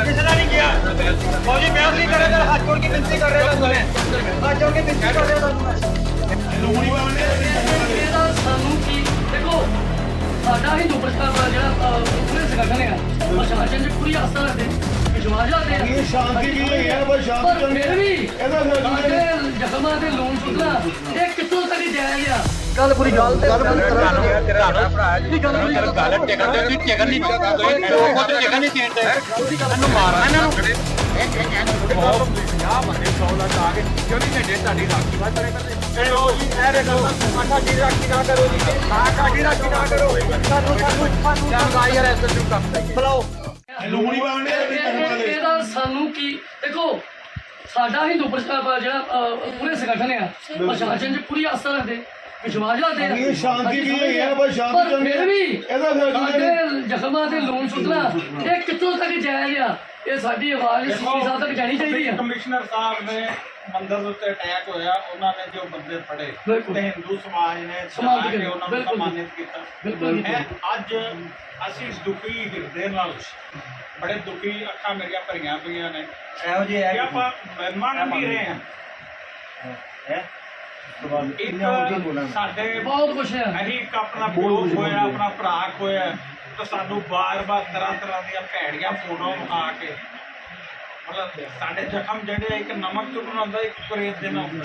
ਕਿਸੇ ਦਾ ਨਹੀਂ ਗਿਆ। ਫੌਜੀ ਮੈਂ ਨਹੀਂ ਕਰ ਰਿਹਾ ਹੱਥ ਜੋੜ ਕੇ ਬੇਨਤੀ ਕਰ ਰਿਹਾ ਤੁਹਾਨੂੰ ਮੈਂ। ਹੱਥ ਜੋੜ ਕੇ ਬੇਨਤੀ ਕਰ ਰਿਹਾ ਤੁਹਾਨੂੰ ਇਹਦਾ ਸਾਨੂੰ ਕੀ ਦੇਖੋ ਸਾਡਾ ਹਿੰਦੂ ਪ੍ਰਸ਼ਾਸਨ ਜਿਹੜਾ ਅਹ, ਪੂਰੇ ਸੰਗਠਨ ਹੈ ਪ੍ਰਸ਼ਾਸਨ 'ਚ ਪੂਰੀ ਆਸਥਾ ਰੱਖਦੇ ਰੱਖਦੇ ਆ। ਇਹ ਸ਼ਾਂਤੀ ਕੀ ਹੋਈ ਹੈ ਬਸ ਸ਼ਾਂਤੀ ਪਰ ਫਿਰ ਵੀ ਇਹਦਾ ਸਾਡੇ ਜ਼ਖਮਾਂ ਤੇ ਲੋਨ ਚੁੱਕਣਾ ਇਹ ਕਿੱਥੋਂ ਤੱਕ ਜਾਇਜ਼ ਆ ਗੱਲ ਪੂਰੀ ਗੱਲ ਤੇ ਗੱਲ ਤੇਰਾ ਭਰਾ ਜੀ। ਗੱਲ ਗੱਲ ਟਿਕਣ ਦੇ ਟਿਕਣ ਨਹੀਂ ਕੋਈ ਖੁਦ ਟਿਕਣ ਨਹੀਂ ਦੇਣ ਦੇ। ਇਹਨੂੰ ਮਾਰਨਾ ਇਹਨਾਂ ਨੂੰ। ਆ ਬੰਦੇ 100 ਲੱਖ ਆ ਕੇ ਕਿਉਂ ਨਹੀਂ ਘੰਟੇ ਤੁਹਾਡੀ ਰਾਖੀ? ਵਾ ਕਰੇ ਕਰਦੇ ਇਹ ਉਹ ਜੀ ਇਹ ਦੇਖੋ ਸਾਡੀ ਰਾਖੀ ਨਾ ਕਰੋ ਜੀ। ਸਾਡੀ ਰਾਖੀ ਨਾ ਕਰੋ। ਸਾਨੂੰ ਸਾਨੂੰ ਸਾਨੂੰ ਆ ਯਾਰ ਐਸੇ ਨੂੰ ਕੰਮ ਬੁਲਾਓ। ਬਾਣੇ ਇਹ- ਇਹਦਾ ਸਾਨੂੰ ਕੀ ਦੇਖੋ ਸਾਡਾ ਹਿੰਦੂ ਪ੍ਰਸ਼ਾਸਨ ਜਿਹੜਾ ਪੂਰੇ ਸੰਗਠਨ ਆ। ਪ੍ਰਸ਼ਾਸਨ 'ਚ ਪੂਰੀ ਆਸਥਾ ਰੱਖਦੇ। ਵਿਸ਼ਵਾਸ ਆ। ਇਹ ਸ਼ਾਂਤੀ ਕੀ ਹੋਈ ਹੈ ਬਸ ਸ਼ਾਂਤੀ ਪਰ ਫਿਰ ਵੀ ਇਹਦਾ ਫਿਰ ਸਾਡੇ ਜ਼ਖਮਾਂ ਤੇ ਲੋਨ ਚੁੱਕਣਾ ਇਹ ਕਿੱਥੋਂ ਤੱਕ ਜਾਇਜ਼ ਆ ਇਹ ਸਾਡੀ ਆਵਾਜ਼ ਸੀਪੀ ਸਾਹਿਬ ਤੱਕ ਜਾਣੀ ਚਾਹੀਦੀ ਆ ਕਮਿਸ਼ਨਰ ਸਾਹਿਬ ਨੇ ਮੰਦਰ ਉੱਤੇ ਅਟੈਕ ਹੋਇਆ ਉਹਨਾਂ ਨੇ ਜੋ ਬੰਦੇ ਫੜੇ। ਤੇ ਹਿੰਦੂ ਸਮਾਜ ਨੇ ਸਮਾਜ ਕੇ ਉਹਨਾਂ ਨੂੰ ਬਿਲਕੁਲ। ਸਨਮਾਨਿਤ ਕੀਤਾ ਬਿਲਕੁਲ। ਹੈ ਅੱਜ ਅਸੀਂ ਦੁਖੀ ਹਿਰਦੇ ਨਾਲ ਬੜੇ ਦੁਖੀ ਅੱਖਾਂ ਮੇਰੀਆਂ ਭਰੀਆਂ ਪਈਆਂ ਨੇ ਇਹੋ ਜਿਹੇ ਆਪਾਂ ਮਹਿਮਾਨ ਨਹੀਂ ਰਹੇ ਹਾਂ ਇੱਕ ਸਾਡੇ ਬਹੁਤ ਕੁਛ ਹੈ। ਅਸੀਂ ਇੱਕ ਆਪਣਾ ਪਿਓ ਹੋਇਆ ਆਪਣਾ ਭਰਾ ਹੋਇਆ ਤਾਂ ਸਾਨੂੰ ਬਾਰ-ਬਾਰ ਤਰ੍ਹਾਂ ਤਰ੍ਹਾਂ ਦੀਆਂ ਭੈੜੀਆਂ ਫੋਟੋਆਂ ਵਿਖਾ ਕੇ ਮਤਲਬ ਸਾਡੇ ਜ਼ਖਮ ਜਿਹੜੇ ਆ, ਇੱਕ ਨਮਕ ਚੁੱਕਣਾ ਹੁੰਦਾ ਇੱਕ ਕੁਰੇਦ ਦੇ ਨਾਲ।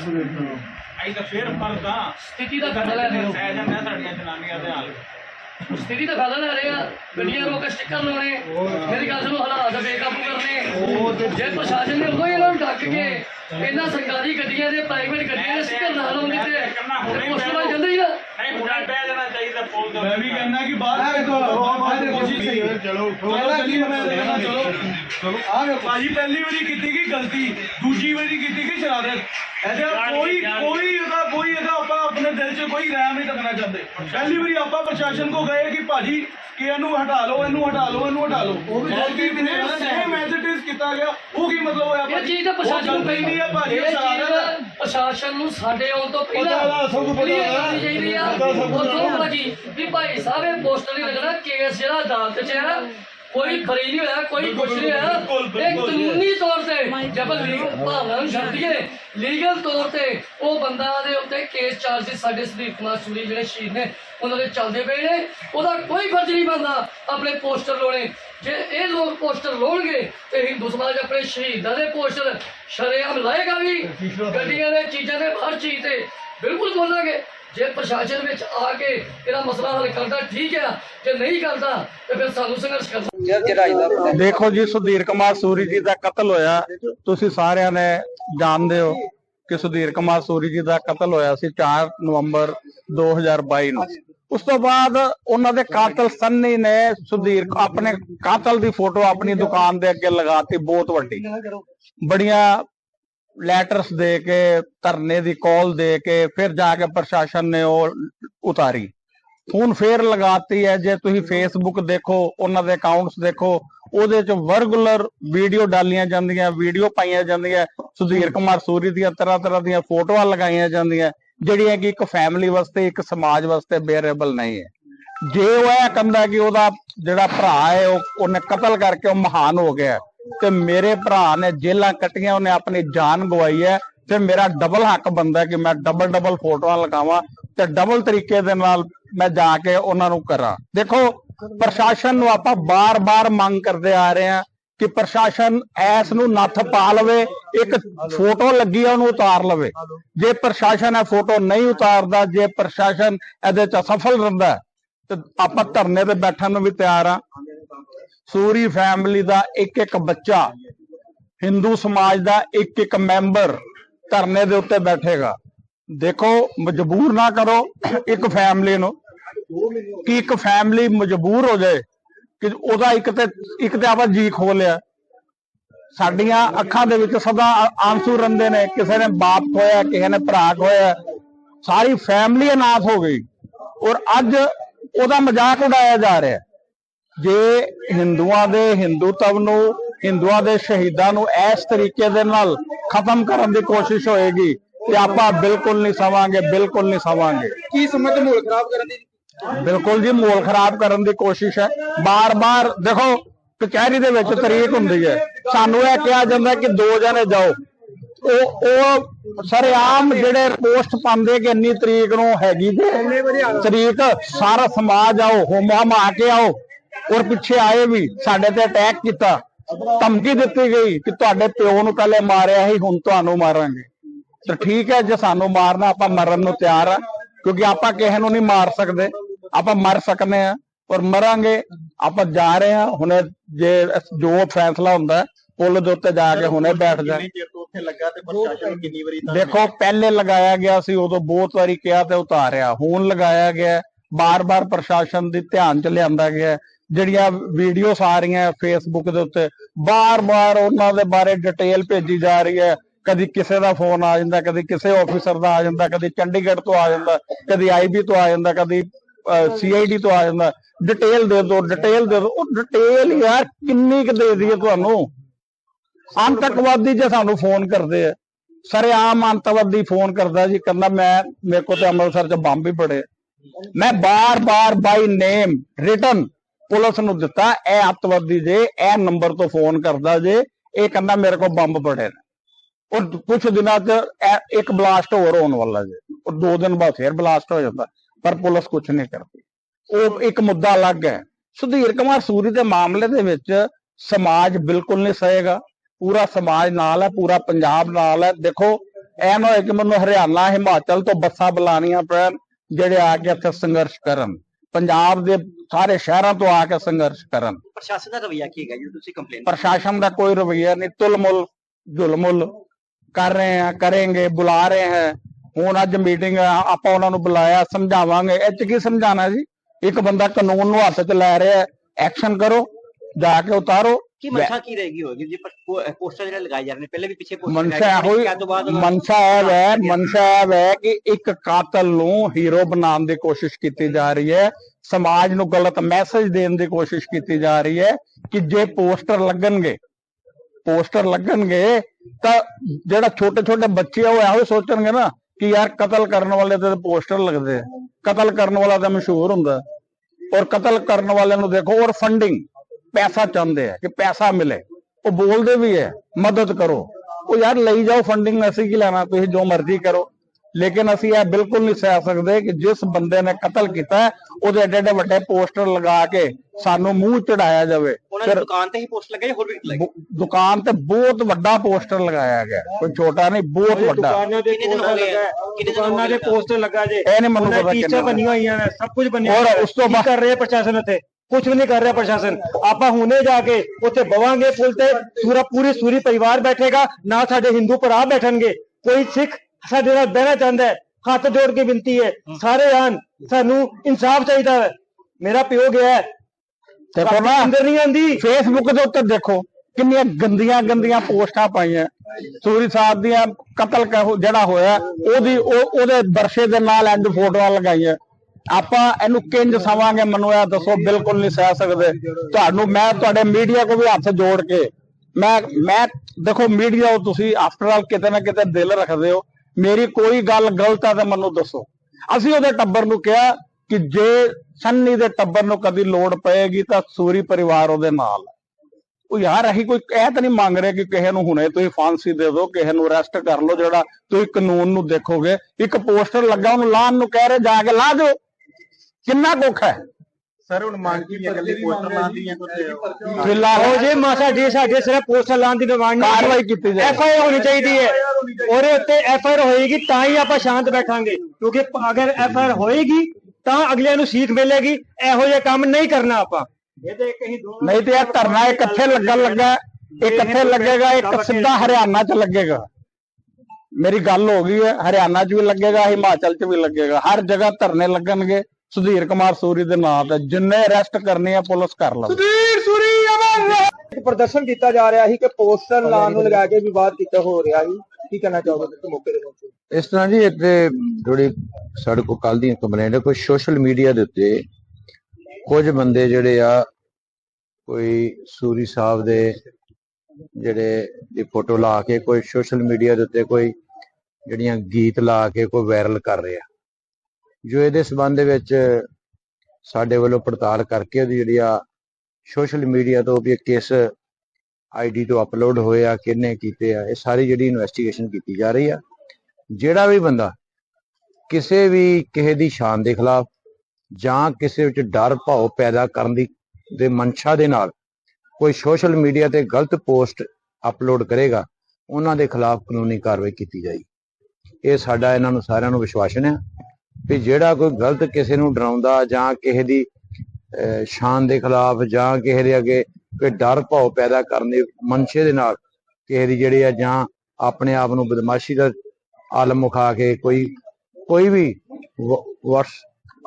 ਅਸੀਂ ਤਾਂ ਫੇਰ ਮਰਦਾ। ਸਥਿਤੀ ਦਾ ਫਾਇਦਾ ਲੈ ਰਹੇ ਹੋ। ਸਹਿ ਜਾਂਦੇ ਸਾਡੀਆਂ ਜਨਾਨੀਆਂ ਦੇ ਹਾਲ। ਸਥਿਤੀ ਦਾ ਫਾਇਦਾ ਲੈ ਰਹੇ ਆ। ਗੱਡੀਆਂ ਰੋਕ ਕੇ ਸਟicker ਲਾਉਣੇ ਮੇਰੀ ਗੱਲ ਸੁਣੋ ਹਾਲਾਤ ਬੇਕਾਬੂ ਕਰਨੇ। ਜੇ ਪ੍ਰਸ਼ਾਸਨ ਨੇ ਉਦੋਂ ਹੀ ਇਹਨਾਂ ਨੂੰ ਡੱਕ ਕੇ ਇਹਨਾਂ ਸਰਕਾਰੀ ਗੱਡੀਆਂ ਦੇ ਪ੍ਰਾਈਵੇਟ ਗੱਡੀਆਂ ਦੇ ਸਟicker ਨਾ ਲਾਉਂਦੇ ਤੇ ਤੇ ਪੋਸਟਰ ਜਾਂਦੇ ਹੀ ਨਾ ਨਹੀਂ ਹੁਣੇ ਬਹਿ ਜਾਣਾ ਚਾਹੀਦਾ ਪੁੱਲ ਦੇ ਮੈਂ ਵੀ ਕਹਿੰਦਾ ਕਿ ਬਾਹਰ ਚਲੋ ਪਹਿਲਾਂ ਕੀ ਮੈਂ ਕਹਿੰਦਾ ਚਲੋ। ਚਲੋ ਆ ਵੇ ਭਾਜੀ ਪਹਿਲੀ ਵਾਰੀ ਕੀਤੀ ਕੀ ਗਲਤੀ? ਦੂਜੀ ਵਾਰੀ ਕੀਤੀ ਕੀ ਸ਼ਰਾਰਤ? ਇਹਦੇ ਕੋਈ ਕੋਈ ਇਹਦਾ ਕੋਈ ਇਹਦਾ ਆਪਾਂ ਆਪਣੇ ਦਿਲ 'ਚ ਕੋਈ ਰਹਿਮ ਨਹੀਂ ਰੱਖਣਾ ਚਾਹੁੰਦੇ। ਪਹਿਲੀ ਵਾਰੀ ਆਪਾਂ ਪ੍ਰਸ਼ਾਸਨ ਕੋ ਗਏ ਕਿ ਭਾਜੀ ਕਿ ਇਹਨੂੰ ਹਟਾ ਲਓ ਇਹਨੂੰ ਹਟਾ ਲਓ ਇਹਨੂੰ ਹਟਾ ਲਓ। ਉਹ ਵੀ ਗਲਤੀ ਸੇਮ ਐਜ਼ ਇਟ ਇਜ਼ ਕੀਤਾ ਗਿਆ। ਉਹ ਕੀ ਮਤਲਬ ਹੋਇਆ ਇਹ ਚੀਜ਼ ਤਾਂ ਪ੍ਰਸ਼ਾਸਨ ਨੂੰ ਨਹੀਂ ਹੈ ਭਾਜੀ ਇਹ ਇਹ ਚੀਜ਼ ਸ਼ਰਾਰਤ ਪ੍ਰਸ਼ਾਸਨ ਨੂੰ ਸਾਡੇ ਆਉਣ ਤੋਂ ਪਤਾ ਵਾ, ਸਭ ਨੂੰ ਪਹਿਲਾਂ ਪਤਾ ਵਾ। ਕਰਨੀ ਚਾਹੀਦੀ ਆ। ਪਤਾ ਉੱਥੋਂ ਪਤਾ। ਲੱਗੀ ਵੀ ਭਾਈ ਸਾਹਿਬ ਇਹ ਪੋਸਟਰ ਨਹੀਂ ਲੱਗਣਾ ਕੇਸ ਜਿਹੜਾ ਅਦਾਲਤ 'ਚ ਹੈ ਕੋਈ ਖਰੀ ਨਹੀਂ ਹੋਇਆ ਕੋਈ ਕੁਛ ਨਹੀਂ ਹੋਇਆ। ਬਿਲਕੁਲ, ਇਹ। ਕਾਨੂੰਨੀ ਤੌਰ ਤੇ ਜਦ ਲੀਗਲ ਭਾਵਨਾ ਨੂੰ ਛੱਡੀਏ ਲੀਗਲ ਤੌਰ ਤੇ ਉਹ ਬੰਦਾ ਦੇ ਉੱਤੇ ਕੇਸ ਚਾਰਜਸ ਸਾਡੇ ਸੰਦੀਪ ਕੁਮਾਰ ਸੂਰੀ ਜਿਹੜੇ ਸ਼ਹੀਦ ਨੇ ਉਹਨਾਂ ਦੇ ਚੱਲਦੇ ਪਏ ਨੇ। ਉਹਦਾ ਕੋਈ ਫਰਜ਼ ਨਹੀਂ ਬਣਦਾ ਆਪਣੇ ਪੋਸਟਰ ਲਾਉਣੇ। ਜੇ ਇਹ ਲੋਕ ਪੋਸਟਰ ਲਾਉਣਗੇ ਤੇ ਹਿੰਦੂ ਸਮਾਜ ਆਪਣੇ ਸ਼ਹੀਦਾਂ ਦੇ ਪੋਸਟਰ ਸ਼ਰੇਆਮ ਲਾਏਗਾ ਵੀ ਗੱਡੀਆਂ ਦੇ ਚੀਜ਼ਾਂ ਦੇ ਹਰ ਚੀਜ਼ ਤੇ ਬਿਲਕੁਲ ਬੋਲਾਂਗੇ ਜੇ ਪ੍ਰਸ਼ਾਸਨ ਵਿੱਚ ਆ ਕੇ ਇਹਦਾ ਮਸਲਾ ਹੱਲ ਕਰਦਾ ਠੀਕ ਹੈ। ਜੇ ਨਹੀਂ ਕਰਦਾ ਤੇ ਫਿਰ ਸਾਨੂੰ ਸੰਘਰਸ਼ ਕਰਨਾ ਦੇਖੋ ਜੀ ਸੁਧੀਰ ਕੁਮਾਰ ਸੂਰੀ ਜੀ ਦਾ ਕਤਲ ਹੋਇਆ। ਤੁਸੀਂ ਸਾਰਿਆਂ ਨੇ ਜਾਣਦੇ ਹੋ ਕਿ ਸੁਧੀਰ ਕੁਮਾਰ ਸੂਰੀ ਜੀ ਦਾ ਕਤਲ ਹੋਇਆ ਸੀ 4 ਨਵੰਬਰ 2022 ਨੂੰ। ਉਸ ਤੋਂ ਬਾਅਦ ਉਹਨਾਂ ਦੇ ਕਾਤਲ ਸੰਨੀ ਨੇ ਸੁਧੀਰ ਆਪਣੇ ਕਾਤਲ ਦੀ ਫੋਟੋ ਆਪਣੀ ਦੁਕਾਨ ਦੇ ਅੱਗੇ ਲਗਾਤੀ ਬਹੁਤ ਵੱਡੀ। ਬੜੀਆਂ ਲੈਟਰਸ ਦੇ ਕੇ, ਧਰਨੇ ਦੀ ਕਾਲ ਦੇ ਕੇ, ਫਿਰ ਜਾ ਕੇ ਪ੍ਰਸ਼ਾਸਨ ਨੇ ਉਹ ਉਤਾਰੀ। ਹੁਣ ਫੇਰ ਲਗਾਤੀ ਹੈ, ਜੇ ਤੁਸੀਂ ਫੇਸਬੁੱਕ ਦੇਖੋ, ਉਹਨਾਂ ਦੇ ਅਕਾਊਂਟਸ ਦੇਖੋ, ਉਹਦੇ ਚ ਵਰਗੂਲਰ ਵੀਡੀਓ ਡਾਲੀਆਂ ਜਾਂਦੀਆਂ ਵੀਡੀਓ ਪਾਈਆਂ ਜਾਂਦੀਆਂ, ਸੁਧੀਰ ਕੁਮਾਰ ਸੂਰੀ ਦੀਆਂ ਤਰ੍ਹਾਂ ਤਰ੍ਹਾਂ ਦੀਆਂ ਫੋਟੋਆਂ ਲਗਾਈਆਂ ਜਾਂਦੀਆਂ, ਜਿਹੜੀਆਂ ਕਿ ਇੱਕ ਫੈਮਿਲੀ ਵਾਸਤੇ, ਇੱਕ ਸਮਾਜ ਵਾਸਤੇ ਬੇਅਰੇਬਲ ਨਹੀਂ ਹੈ। ਜੇ ਉਹ ਇਹ ਕਹਿੰਦਾ ਕਿ ਉਹਦਾ ਜਿਹੜਾ ਭਰਾ ਹੈ, ਉਹ ਉਹਨੇ ਕਤਲ ਕਰਕੇ ਉਹ ਮਹਾਨ ਹੋ ਗਿਆ। ਤੇ ਮੇਰੇ ਭਰਾ ਨੇ ਜੇਲਾਂ ਕੱਟੀਆਂ, ਉਹਨੇ ਆਪਣੀ ਜਾਨ ਗਵਾਈ ਹੈ। ਤੇ ਮੇਰਾ ਡਬਲ ਹੱਕ ਬੰਦਾ ਕਿ ਮੈਂ ਡਬਲ ਡਬਲ ਫੋਟੋਆਂ ਲਗਾਵਾਂ ਤੇ ਡਬਲ ਤਰੀਕੇ ਦੇ ਨਾਲ ਮੈਂ ਜਾ ਕੇ ਉਹਨਾਂ ਨੂੰ ਕਰਾਂ। ਦੇਖੋ, ਪ੍ਰਸ਼ਾਸਨ ਨੂੰ ਆਪਾਂ ਬਾਰ-ਬਾਰ ਮੰਗ ਕਰਦੇ ਆ ਰਹੇ ਹਾਂ ਕਿ ਪ੍ਰਸ਼ਾਸਨ ਐਸ ਨੂੰ ਨੱਥ ਪਾ ਲਵੇ, ਇੱਕ ਫੋਟੋ ਲੱਗੀ ਆ, ਉਹਨੂੰ ਉਤਾਰ ਲਵੇ। ਜੇ ਪ੍ਰਸ਼ਾਸਨ ਇਹ ਫੋਟੋ ਨਹੀਂ ਉਤਾਰਦਾ, ਜੇ ਪ੍ਰਸ਼ਾਸਨ ਇਹਦੇ ਚ ਅਸਫਲ ਰਹਿੰਦਾ ਤੇ ਆਪਾਂ ਧਰਨੇ ਤੇ ਬੈਠਣ ਨੂੰ ਵੀ ਤਿਆਰ ਆ ਸੂਰੀ ਫੈਮਿਲੀ ਦਾ ਇੱਕ ਇੱਕ ਬੱਚਾ, ਹਿੰਦੂ ਸਮਾਜ ਦਾ ਇੱਕ ਇੱਕ ਮੈਂਬਰ ਧਰਨੇ ਦੇ ਉੱਤੇ ਬੈਠੇਗਾ। ਦੇਖੋ, ਮਜਬੂਰ ਨਾ ਕਰੋ ਇੱਕ ਫੈਮਿਲੀ ਨੂੰ ਕਿ ਇੱਕ ਫੈਮਿਲੀ ਮਜਬੂਰ ਹੋ ਜਾਏ ਕਿ ਉਹਦਾ ਇੱਕ ਤੇ ਇੱਕ ਤੇ ਆਪਾਂ ਜੀ ਖੋ ਲਿਆ। ਸਾਡੀਆਂ ਅੱਖਾਂ ਦੇ ਵਿੱਚ ਸਦਾ ਆਂਸੂ ਰਹਿੰਦੇ ਨੇ, ਕਿਸੇ ਨੇ ਬਾਪ ਖੋਇਆ ਕਿਸੇ ਨੇ ਭਰਾ ਖੋਇਆ ਸਾਰੀ ਫੈਮਿਲੀ ਅਨਾਥ ਹੋ ਗਈ। ਔਰ ਅੱਜ ਉਹਦਾ ਮਜ਼ਾਕ ਉਡਾਇਆ ਜਾ ਰਿਹਾ। ਜੇ ਹਿੰਦੂਆਂ ਦੇ ਹਿੰਦੂਤਵ ਨੂੰ ਹਿੰਦੂਆਂ ਦੇ ਸ਼ਹੀਦਾਂ ਨੂੰ ਇਸ ਤਰੀਕੇ ਦੇ ਨਾਲ ਖਤਮ ਕਰਨ ਦੀ ਕੋਸ਼ਿਸ਼ ਹੋਏਗੀ ਤੇ ਆਪਾਂ ਬਿਲਕੁਲ ਨਹੀਂ ਸਵਾਂਗੇ ਬਿਲਕੁਲ ਨਹੀਂ ਸਵਾਂਗੇ ਕੀ ਸਮਝ ਮਾਹੌਲ ਖਰਾਬ ਕਰਨ ਦੀ? ਬਿਲਕੁਲ ਜੀ ਮਾਹੌਲ ਖਰਾਬ ਕਰਨ ਦੀ ਕੋਸ਼ਿਸ਼ ਹੈ। ਬਾਰ-ਬਾਰ ਦੇਖੋ ਕਚਹਿਰੀ ਦੇ ਵਿੱਚ ਤਰੀਕ ਹੁੰਦੀ ਹੈ। ਸਾਨੂੰ ਇਹ ਕਿਹਾ ਜਾਂਦਾ ਕਿ ਦੋ ਜਣੇ ਜਾਓ। ਉਹ ਉਹ ਸਰੇਆਮ ਜਿਹੜੇ ਪੋਸਟ ਪਾਉਂਦੇ ਕਿ ਇੰਨੀ ਤਰੀਕ ਨੂੰ ਹੈਗੀ ਜੇ ਤਰੀਕ ਸਾਰਾ ਸਮਾਜ ਆਓ ਹੋਮਾ ਮਾ ਕੇ ਆਓ। ਔਰ ਪਿੱਛੇ ਆਏ ਵੀ ਸਾਡੇ ਤੇ ਅਟੈਕ ਕੀਤਾ। ਧਮਕੀ ਦਿੱਤੀ ਗਈ ਕਿ ਤੁਹਾਡੇ ਪਿਓ ਨੂੰ ਪਹਿਲੇ ਮਾਰਿਆ ਸੀ ਹੁਣ ਤੁਹਾਨੂੰ ਮਾਰਾਂਗੇ। ਤੇ ਠੀਕ ਹੈ ਜੇ ਸਾਨੂੰ ਮਾਰਨਾ ਆਪਾਂ ਮਰਨ ਨੂੰ ਤਿਆਰ ਆ ਕਿਉਂਕਿ ਆਪਾਂ ਕਿਸੇ ਨੂੰ ਨਹੀਂ ਮਾਰ ਸਕਦੇ। ਆਪਾਂ ਮਰ ਸਕਨੇ ਆ ਔਰ ਮਰਾਂਗੇ। ਆਪਾਂ ਜਾ ਰਹੇ ਆ ਹੁਣੇ ਜੇ ਜੋ ਫੈਸਲਾ ਹੁੰਦਾ ਪੁੱਲ ਦੇ ਉੱਤੇ ਜਾ ਕੇ ਹੁਣੇ ਬੈਠ ਜਾ। ਦੇਖੋ ਪਹਿਲੇ ਲਗਾਇਆ ਗਿਆ ਸੀ ਉਦੋਂ ਬਹੁਤ ਵਾਰੀ ਕਿਹਾ ਤੇ ਉਤਾਰਿਆ। ਹੁਣ ਲਗਾਇਆ ਗਿਆ ਬਾਰ-ਬਾਰ ਪ੍ਰਸ਼ਾਸਨ ਦੀ ਧਿਆਨ ਚ ਲਿਆਂਦਾ ਗਿਆ। ਜਿਹੜੀਆਂ ਵੀਡੀਓਸ ਆ ਰਹੀਆਂ ਫੇਸਬੁੱਕ ਦੇ ਉੱਤੇ ਬਾਰ-ਬਾਰ ਉਹਨਾਂ ਦੇ ਬਾਰੇ ਡਿਟੇਲ ਭੇਜੀ ਜਾ ਰਹੀ ਹੈ। ਕਦੀ ਕਿਸੇ ਦਾ ਫੋਨ ਆ ਜਾਂਦਾ, ਕਦੀ ਕਿਸੇ ਆਫੀਸਰ ਦਾ ਆ ਜਾਂਦਾ, ਕਦੀ ਚੰਡੀਗੜ੍ਹ ਤੋਂ ਆ ਜਾਂਦਾ, ਕਦੀ ਆਈਬੀ ਤੋਂ ਆ ਜਾਂਦਾ, ਕਦੀ ਸੀਆਈਡੀ ਤੋਂ ਆ ਜਾਂਦਾ। ਡਿਟੇਲ ਦੇ ਦਿਓ ਡਿਟੇਲ ਦੇ ਦਿਓ। ਉਹ ਡਿਟੇਲ ਯਾਰ ਕਿੰਨੀ ਕੁ ਦੇ ਦਈਏ ਤੁਹਾਨੂੰ? ਆਤੰਕਵਾਦੀ ਜੇ ਸਾਨੂੰ ਫੋਨ ਕਰਦੇ ਆ ਸਰੇਆਮ ਅੰਤਵਾਦੀ ਫੋਨ ਕਰਦਾ ਜੀ, ਕਹਿੰਦਾ ਮੈਂ, ਮੇਰੇ ਕੋਲ ਤੇ ਅੰਮ੍ਰਿਤਸਰ ਚ ਬੰਬ ਵੀ ਬੜੇ ਮੈਂ ਬਾਰ-ਬਾਰ ਬਾਈ ਨੇਮ ਰਿਟਨ ਪੁਲਿਸ ਨੂੰ ਦਿੱਤਾ, ਇਹ ਅੱਤਵਾਦੀ ਜੇ, ਇਹ ਨੰਬਰ ਤੋਂ ਫੋਨ ਕਰਦਾ ਜੇ, ਇਹ ਕਹਿੰਦਾ ਮੇਰੇ ਕੋਲ ਬੰਬ ਬੜੇ ਨੇ। ਉਹ ਕੁਝ ਦਿਨਾਂ ਚ ਇਹ ਇੱਕ ਬਲਾਸਟ ਹੋਰ ਹੋਣ ਵਾਲਾ ਜੇ। ਉਹ ਦੋ ਦਿਨ ਬਾਅਦ ਫੇਰ ਬਲਾਸਟ ਹੋ ਜਾਂਦਾ, ਪਰ ਪੁਲਿਸ ਕੁਝ ਨਹੀਂ ਕਰਦੀ। ਉਹ ਇੱਕ ਮੁੱਦਾ ਅਲੱਗ ਹੈ। ਸੁਧੀਰ ਕੁਮਾਰ, ਸੂਰੀ ਦੇ ਮਾਮਲੇ ਦੇ ਵਿੱਚ ਸਮਾਜ ਬਿਲਕੁਲ ਨਹੀਂ ਸਹੇਗਾ। ਪੂਰਾ ਸਮਾਜ ਨਾਲ ਹੈ, ਪੂਰਾ ਪੰਜਾਬ ਨਾਲ ਹੈ। ਦੇਖੋ ਐ ਨਾ ਹੋਏ ਕਿ ਮੈਨੂੰ ਹਰਿਆਣਾ, ਹਿਮਾਚਲ ਤੋਂ ਬੱਸਾਂ ਬੁਲਾਣੀਆਂ ਪੈਣ, ਜਿਹੜੇ ਆ ਕੇ ਇੱਥੇ ਸੰਘਰਸ਼ ਕਰਨ। ਪੰਜਾਬ ਦੇ ਸਾਰੇ ਸ਼ਹਿਰਾਂ ਤੋਂ ਆ ਕੇ ਸੰਘਰਸ਼ ਕਰਨ। ਪ੍ਰਸ਼ਾਸਨ ਦਾ ਰਵਈਆ ਕੀ ਹੈਗਾ ਜੀ? ਤੁਸੀਂ ਕੰਪਲੇਨ ਪ੍ਰਸ਼ਾਸਨ ਦਾ ਕੋਈ ਰਵੱਈਆ ਨਹੀਂ। ਤੁਲਮੁਲ ਝੁਲਮੁਲ ਕਰ ਰਹੇ ਆ ਕरेंगे ਬੁਲਾ ਰਹੇ ਹੈ। ਹੁਣ ਅੱਜ ਮੀਟਿੰਗ ਆਪਾਂ ਉਹਨਾਂ ਨੂੰ ਬੁਲਾਇਆ ਸਮਝਾਵਾਂਗੇ। ਇਹ ਚ ਕੀ ਸਮਝਾਣਾ ਜੀ? ਇੱਕ ਬੰਦਾ ਕਾਨੂੰਨ ਨੂੰ ਹੱਥ 'ਚ ਲੈ ਰਿਹਾ ਐਕਸ਼ਨ ਕਰੋ ਜਾ ਕੇ ਉਤਾਰੋ। ਕੀ ਮਨਸ਼ਾ ਕੀ ਰਹੇਗੀ ਹੋਗੀ ਜੀ ਪੋਸਟਰ ਜਿਹੜੇ ਲਗਾਏ ਜਾ ਰਹੇ ਨੇ ਪਹਿਲੇ ਵੀ ਪਿੱਛੇ ਮਨਸ਼ਾ ਇਹੋ ਹੀ ਮਨਸ਼ਾ ਇਹ ਹੈ ਮਨਸ਼ਾ ਇਹ ਹੈ ਕਿ ਇੱਕ ਕਾਤਲ ਨੂੰ ਹੀਰੋ ਬਣਾਉਣ ਦੀ ਕੋਸ਼ਿਸ਼ ਕੀਤੀ ਜਾ ਰਹੀ ਹੈ ਸਮਾਜ ਨੂੰ ਗਲਤ ਮੈਸੇਜ ਦੇਣ ਦੀ ਕੋਸ਼ਿਸ਼ ਕੀਤੀ ਜਾ ਰਹੀ ਹੈ ਕਿ ਜੇ ਪੋਸਟਰ ਲੱਗਣਗੇ ਪੋਸਟਰ ਲੱਗਣਗੇ ਤਾਂ ਜਿਹੜਾ ਛੋਟੇ ਛੋਟੇ ਬੱਚੇ ਆ ਉਹ ਇਹੋ ਸੋਚਣਗੇ ਨਾ ਕਿ ਯਾਰ ਕਤਲ ਕਰਨ ਵਾਲੇ ਤੇ ਪੋਸਟਰ ਲੱਗਦੇ ਆ। ਕਤਲ ਕਰਨ ਵਾਲਾ ਤਾਂ ਮਸ਼ਹੂਰ ਹੁੰਦਾ। ਔਰ ਕਤਲ ਕਰਨ ਵਾਲਿਆਂ ਨੂੰ ਦੇਖੋ ਔਰ ਫੰਡਿੰਗ ਪੈਸਾ ਚਾਹੁੰਦੇ ਆ ਕਿ ਪੈਸਾ ਮਿਲੇ। ਉਹ ਬੋਲਦੇ ਵੀ ਹੈ ਮਦਦ ਕਰੋ। ਉਹ ਯਾਰ ਲਈ ਜਾਓ ਫੰਡਿੰਗ ਅਸੀਂ ਕੀ ਲੈਣਾ? ਤੁਸੀਂ ਜੋ ਮਰਜ਼ੀ ਕਰੋ। ਲੇਕਿਨ ਅਸੀਂ ਇਹ ਬਿਲਕੁਲ ਨਹੀਂ ਸਹਿ ਸਕਦੇ ਕਿ ਜਿਸ ਬੰਦੇ ਨੇ ਕਤਲ ਕੀਤਾ ਉਹਦੇ ਏਡੇ ਏਡੇ ਵੱਡੇ ਪੋਸਟਰ ਲਗਾ ਕੇ ਸਾਨੂੰ ਮੂੰਹ ਚੜਾਇਆ ਜਾਵੇ। ਉਹਨਾਂ ਦੁਕਾਨ ਤੇ ਹੀ ਪੋਸਟ ਲੱਗੇ ਹੋਰ ਵੀ ਲੱਗੇ? ਦੁ- ਦੁਕਾਨ ਤੇ ਬਹੁਤ ਵੱਡਾ ਪੋਸਟਰ ਲਗਾਇਆ ਗਿਆ। ਕੋਈ ਛੋਟਾ ਨਹੀਂ ਬਹੁਤ ਵੱਡਾ। ਦੁਕਾਨਾਂ ਦੇ ਦੁਕਾਨਾਂ ਪੋਸਟਰ ਲੱਗਾ ਜੇ। ਇਹ ਨਹੀਂ ਮੈਨੂੰ ਪਤਾ ਟੀਚਰ ਕਿੰਨੇ ਬਣੀਆਂ ਹੋਈਆਂ ਨੇ ਸਭ ਕੁਝ ਬਣਿਆ ਔਰ ਹੋਇਆ। ਹੈ। ਉਸ ਤੋਂ ਕੀ ਬਾਅਦ- ਕਰ ਰਿਹਾ ਪ੍ਰਸ਼ਾਸਨ ਉੱਥੇ? ਕੁਝ ਵੀ ਨਹੀਂ ਕਰ ਰਿਹਾ ਪ੍ਰਸ਼ਾਸਨ। ਆਪਾਂ ਹੁਣੇ ਜਾ ਕੇ ਉੱਥੇ ਬਵਾਂਗੇ ਪੁਲ ਤੇ ਪੂਰਾ ਪੂਰੀ ਸੂਰੀ ਪਰਿਵਾਰ ਬੈਠੇਗਾ ਨਾਲ ਸਾਡੇ ਹਿੰਦੂ ਭਰਾ ਬੈਠਣਗੇ। ਕੋਈ ਸਿੱਖ ਸਾਡੇ ਨਾਲ ਬਹਿਣਾ ਚਾਹੁੰਦਾ ਹੈ ਹੱਥ ਜੋੜ ਕੇ ਬੇਨਤੀ ਹੈ ਸਾਰੇ ਆਣ ਸਾਨੂੰ ਇਨਸਾਫ ਚਾਹੀਦਾ ਹੈ। ਮੇਰਾ ਪਿਓ ਗਿਆ ਹੈ। ਦੇਖੋ ਨਾ ਅੰਦਰ ਨਹੀਂ ਆਂਦੀ ਫੇਸਬੁੱਕ ਦੇ ਉੱਤੇ ਦੇਖੋ ਕਿੰਨੀਆਂ ਗੰਦੀਆਂ ਗੰਦੀਆਂ ਪੋਸਟਾਂ ਪਾਈਆਂ। ਸੂਰੀ ਸਾਹਿਬ ਦੀਆਂ ਕਤਲ ਜਿਹੜਾ ਹੋਇਆ ਉਹਦੀ ਉਹ ਉਹਦੇ ਵਰਸ਼ੇ ਦੇ ਨਾਲ ਐਂਡ ਫੋਟੋਆਂ ਲਗਾਈਆਂ। ਆਪਾਂ ਇਹਨੂੰ ਕਿੰਜ ਸਵਾਂਗੇ ਮੈਨੂੰ ਇਹ ਦੱਸੋ, ਬਿਲਕੁਲ ਨਹੀਂ ਸਹਿ ਸਕਦੇ। ਤੁਹਾਨੂੰ ਮੈਂ ਤੁਹਾਡੇ ਮੀਡੀਆ ਕੋ ਵੀ ਹੱਥ ਜੋੜ ਕੇ, ਮੈਂ ਮੈਂ, ਦੇਖੋ, ਮੀਡੀਆ ਤੁਸੀਂ ਆਫਟਰ ਆਲ ਕਿਤੇ ਨਾ ਕਿਤੇ ਦਿਲ ਰੱਖਦੇ ਹੋ। ਮੇਰੀ ਕੋਈ ਗੱਲ ਗਲਤ ਆ ਤੇ ਮੈਨੂੰ ਦੱਸੋ। ਅਸੀਂ ਉਹਦੇ ਟੱਬਰ ਨੂੰ ਕਿਹਾ ਕਿ ਜੇ ਸੰਨੀ ਦੇ ਟੱਬਰ ਨੂੰ ਕਦੀ ਲੋੜ ਪਏਗੀ ਤਾਂ ਸੂਰੀ ਪਰਿਵਾਰ ਉਹਦੇ ਨਾਲ ਉਹ ਯਾਰ, ਅਸੀਂ ਕੋਈ, ਇਹ ਤਾਂ ਨਹੀਂ ਮੰਗ ਰਹੇ ਕਿ ਕਿਸੇ ਨੂੰ ਹੁਣੇ ਤੁਸੀਂ ਫਾਂਸੀ ਦੇ ਦਿਓ, ਕਿਸੇ ਨੂੰ ਅਰੈਸਟ ਕਰ ਲਓ, ਜਿਹੜਾ ਤੁਸੀਂ ਕਾਨੂੰਨ ਨੂੰ ਦੇਖੋਗੇ। ਇੱਕ ਪੋਸਟਰ ਲੱਗਾ, ਉਹਨੂੰ ਲਾਣ ਨੂੰ ਕਹਿ ਰਹੇ, ਜਾ ਕੇ ਲਾ ਦਿਓ। ਕਿੰਨਾ ਕੁੱਖ ਹੈ? ਸਰ ਹੁਣ ਮੰਗ ਕੀ ਹੈ ਗੱਲੇ ਪੋਸਟਰ ਲਾਉਂਦੀ ਹੈ ਫਿਲਹਾਲ ਉਹ ਜੇ ਮਾਸਾ ਜੀ ਸਾਡੇ ਸਿਰ ਪੋਸਟਰ ਲਾਉਣ ਦੀ ਡਿਮਾਂਡ ਨਹੀਂ ਕਾਰਵਾਈ ਕੀਤੀ ਜਾਏ ਐਫ ਆਈ ਹੋਣੀ ਚਾਹੀਦੀ ਹੈ। ਉਹਦੇ ਉੱਤੇ ਐਫ ਆਈ ਹੋਏਗੀ ਤਾਂ ਹੀ ਆਪਾਂ ਸ਼ਾਂਤ ਬੈਠਾਂਗੇ। ਕਿਉਂਕਿ ਅਗਰ ਐਫ ਆਈ ਹੋਏਗੀ ਤਾਂ ਅਗਲਿਆਂ ਨੂੰ ਸੀਖ ਮਿਲੇਗੀ। ਇਹੋ ਜਿਹਾ ਕੰਮ ਨਹੀਂ ਕਰਨਾ ਆਪਾਂ। ਦੋ ਨਹੀਂ ਤੇ ਇਹ ਧਰਨਾ ਇਕੱਠੇ ਲੱਗਣ ਲੱਗਾ ਇਹ ਇਕੱਠੇ ਲੱਗੇਗਾ ਇੱਕ ਸਿੱਧਾ ਹਰਿਆਣਾ 'ਚ ਲੱਗੇਗਾ। ਮੇਰੀ ਗੱਲ ਹੋ ਗਈ ਹੈ ਹਰਿਆਣਾ 'ਚ ਵੀ ਲੱਗੇਗਾ ਹਿਮਾਚਲ 'ਚ ਵੀ ਲੱਗੇਗਾ। ਹਰ ਜਗ੍ਹਾ ਧਰਨੇ ਲੱਗਣਗੇ। ਸੁਧੀਰ ਕੁਮਾਰ ਸੂਰੀ ਦੇ ਨਾਂ ਤੇ ਜਿੰਨੇ ਅਰੈਸਟ ਕਰਨੇ ਆ ਪੁਲਿਸ ਕਰ ਲਵੇ। ਸੁਧੀਰ ਸੂਰੀ ਅਮਰ ਇੱਕ ਪ੍ਰਦਰਸ਼ਨ ਕੀਤਾ ਜਾ ਰਿਹਾ ਸੀ ਕਿ ਪੋਸਟਰ ਲਾਉਣ ਨੂੰ ਲਗਾ ਕੇ ਵਿਵਾਦ ਕੀਤਾ ਹੋ ਰਿਹਾ ਸੀ। ਕੀ ਕਹਿਣਾ ਚਾਹੋਗੇ ਤੁਸੀਂ ਮੌਕੇ ਤੇ ਪਹੁੰਚੇ ਇਸ ਤਰ੍ਹਾਂ ਜੀ ਇੱਥੇ ਥੋੜੀ ਸਾਡੇ ਕੋਲ ਕੱਲ ਦੀਆਂ ਕੰਪਲੇਂਟ ਹੈ ਕੋਈ ਸੋਸ਼ਲ ਮੀਡੀਆ ਦੇ ਉੱਤੇ ਕੁਝ ਬੰਦੇ ਜਿਹੜੇ ਆ ਕੋਈ ਸੂਰੀ ਸਾਹਿਬ ਦੇ ਜਿਹੜੇ ਦੀ ਫੋਟੋ ਲਾ ਕੇ ਕੋਈ ਸੋਸ਼ਲ ਮੀਡੀਆ ਦੇ ਉੱਤੇ ਕੋਈ ਜਿਹੜੀਆਂ ਗੀਤ ਲਾ ਕੇ ਕੋਈ ਵਾਇਰਲ ਕਰ ਰਿਹਾ ਜੋ ਇਹਦੇ ਸਬੰਧ ਦੇ ਵਿੱਚ ਸਾਡੇ ਵੱਲੋਂ ਪੜਤਾਲ ਕਰਕੇ ਉਹਦੀ ਜਿਹੜੀ ਆ ਸੋਸ਼ਲ ਮੀਡੀਆ ਤੋਂ ਵੀ ਇਹ ਕਿਸ ਆਈਡੀ ਤੋਂ ਅਪਲੋਡ ਹੋਏ ਆ ਕਿਹਨੇ ਕੀਤੇ ਆ, ਇਹ ਸਾਰੀ ਜਿਹੜੀ ਇਨਵੈਸਟੀਗੇਸ਼ਨ ਕੀਤੀ ਜਾ ਰਹੀ ਆ। ਜਿਹੜਾ ਵੀ ਬੰਦਾ ਕਿਸੇ ਵੀ ਕਿਸੇ ਦੀ ਸ਼ਾਨ ਦੇ ਖਿਲਾਫ ਜਾਂ ਕਿਸੇ ਵਿੱਚ ਡਰ ਭਾਵ ਪੈਦਾ ਕਰਨ ਦੀ ਦੇ ਮਨਸ਼ਾ ਦੇ ਨਾਲ ਕੋਈ ਸੋਸ਼ਲ ਮੀਡੀਆ ਤੇ ਗਲਤ ਪੋਸਟ ਅਪਲੋਡ ਕਰੇਗਾ, ਉਹਨਾਂ ਦੇ ਖਿਲਾਫ ਕਾਨੂੰਨੀ ਕਾਰਵਾਈ ਕੀਤੀ ਜਾਏਗੀ। ਇਹ ਸਾਡਾ ਇਹਨਾਂ ਨੂੰ ਸਾਰਿਆਂ ਨੂੰ ਵਿਸ਼ਵਾਸਨ ਹੈ ਵੀ ਜਿਹੜਾ ਕੋਈ ਗਲਤ ਕਿਸੇ ਨੂੰ ਡਰਾਉਂਦਾ ਜਾਂ ਕਿਸੇ ਦੀ ਸ਼ਾਨ ਦੇ ਖਿਲਾਫ ਜਾਂ ਕਿਸੇ ਦੇ ਅੱਗੇ ਕੋਈ ਡਰ ਭਾਵ ਪੈਦਾ ਕਰਨ ਦੇ ਮਨਸ਼ੇ ਦੇ ਨਾਲ ਕਿਸੇ ਦੀ ਜਿਹੜੀ ਆ ਜਾਂ ਆਪਣੇ ਆਪ ਨੂੰ ਬਦਮਾਸ਼ੀ ਦਾ ਆਲਮ ਮੁਖਾ ਕੇ ਕੋਈ ਕੋਈ ਵੀ ਵਟਸ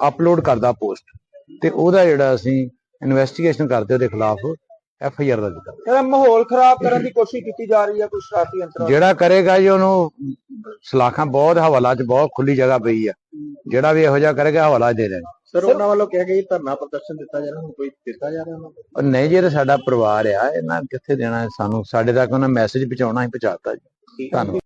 ਅਪਲੋਡ ਕਰਦਾ ਪੋਸਟ ਤੇ ਉਹਦਾ ਜਿਹੜਾ ਅਸੀਂ ਇਨਵੈਸਟੀਗੇਸ਼ਨ ਕਰਦੇ ਉਹਦੇ ਖਿਲਾਫ ਐਫ ਆਈ ਆਰ ਦਰਜ ਕਹਿੰਦਾ ਮਾਹੌਲ ਖਰਾਬ ਕਰਨ ਦੀ ਕੋਸ਼ਿਸ਼ ਕੀਤੀ ਜਾ ਰਹੀ ਹੈ ਕੋਈ ਸ਼ਰਾਰਤੀ ਅੰਤਰ ਜਿਹੜਾ ਕਰੇਗਾ ਜੀ ਉਹਨੂੰ ਸਲਾਖਾਂ ਬਹੁਤ ਹਵਾਲਾ 'ਚ ਬਹੁਤ ਖੁੱਲੀ ਜਗ੍ਹਾ ਪਈ ਆ ਜਿਹੜਾ ਵੀ ਇਹੋ ਜਿਹਾ ਕਰੇਗਾ ਹਵਾਲਾ ਦੇ ਦੇਣ ਸਰ ਉਹਨਾਂ ਵੱਲੋਂ ਕਿਹਾ ਗਿਆ ਧਰਨਾ ਪ੍ਰਦਰਸ਼ਨ ਦਿੱਤਾ ਜਾ ਰਿਹਾ ਹੁਣ ਕੋਈ ਦਿੱਤਾ ਜਾ ਰਿਹਾ ਉਹਨਾਂ ਨੂੰ ਨਹੀਂ ਜੀ ਇਹ ਤਾਂ ਸਾਡਾ ਪਰਿਵਾਰ ਆ ਇਹਨਾਂ ਕਿੱਥੇ ਦੇਣਾ ਸਾਨੂੰ? ਸਾਡੇ ਤੱਕ ਉਹਨਾਂ ਮੈਸੇਜ ਪਹੁੰਚਾਉਣਾ ਹੀ ਪਹੁੰਚਾਤਾ ਜੀ। ਧੰਨਵਾਦ।